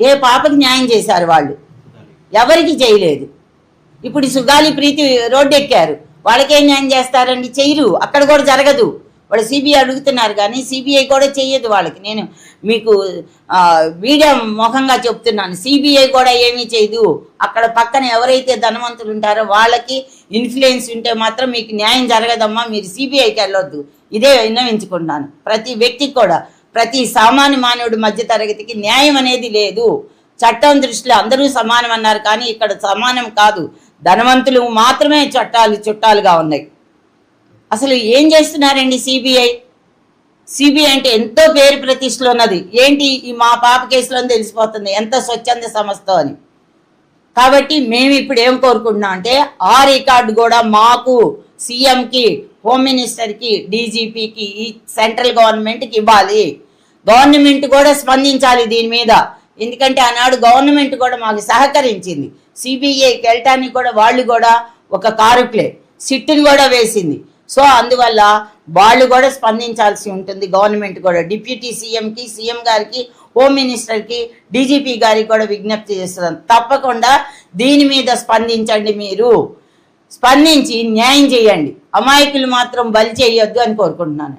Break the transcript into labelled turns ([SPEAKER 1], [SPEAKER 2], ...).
[SPEAKER 1] ఏ పాపకి న్యాయం చేశారు వాళ్ళు? ఎవరికి చేయలేదు? ఇప్పుడు సుగాలి ప్రీతి రోడ్డు ఎక్కారు వాళ్ళకేం న్యాయం చేస్తారండి? చేయరు. అక్కడ కూడా జరగదు. వాళ్ళు సిబిఐ అడుగుతున్నారు కానీ సిబిఐ కూడా చెయ్యదు వాళ్ళకి. నేను మీకు మీడియా ముఖంగా చెప్తున్నాను. సిబిఐ కూడా ఏమీ చేయదు. అక్కడ పక్కన ఎవరైతే ధనవంతులు ఉంటారో వాళ్ళకి ఇన్ఫ్లుయెన్స్ ఉంటే మాత్రం మీకు న్యాయం జరగదమ్మా. మీరు సిబిఐకి వెళ్ళొద్దు. ఇదే విన్నవించుకుంటున్నాను. ప్రతి వ్యక్తికి కూడా ప్రతి సామాన్య మానవుడి మధ్య తరగతికి న్యాయం అనేది లేదు. చట్టం దృష్టిలో అందరూ సమానం అన్నారు కానీ ఇక్కడ సమానం కాదు. ధనవంతులు మాత్రమే చట్టాలు చుట్టాలుగా ఉన్నాయి. అసలు ఏం చేస్తున్నారండి సిబిఐ? సిబిఐ అంటే ఎంతో పేరు ప్రతిష్టలు ఉన్నది. ఏంటి ఈ మా పాప కేసులో తెలిసిపోతుంది. ఎంత స్వచ్ఛంద సంస్థ అని. కాబట్టి మేము ఇప్పుడు ఏం కోరుకుంటున్నాం అంటే ఆ రికార్డు కూడా మాకు సీఎంకి హోమ్ మినిస్టర్కి డీజీపీకి ఈ సెంట్రల్ గవర్నమెంట్కి ఇవ్వాలి. గవర్నమెంట్ కూడా స్పందించాలి దీని మీద. ఎందుకంటే ఆనాడు గవర్నమెంట్ కూడా మాకు సహకరించింది. సిబిఐకి వెళ్ళటానికి కూడా వాళ్ళు కూడా ఒక కారుక్లే సిట్టుని కూడా వేసింది. సో అందువల్ల వాళ్ళు కూడా స్పందించాల్సి ఉంటుంది. గవర్నమెంట్ కూడా డిప్యూటీ సీఎంకి సీఎం గారికి హోమ్ మినిస్టర్కి డీజీపీ గారికి కూడా విజ్ఞప్తి చేస్తున్నాను. తప్పకుండా దీని మీద స్పందించండి మీరు. స్పందించి న్యాయం చేయండి. అమాయకులు మాత్రం బలి చేయొద్దు అని కోరుకుంటున్నాను.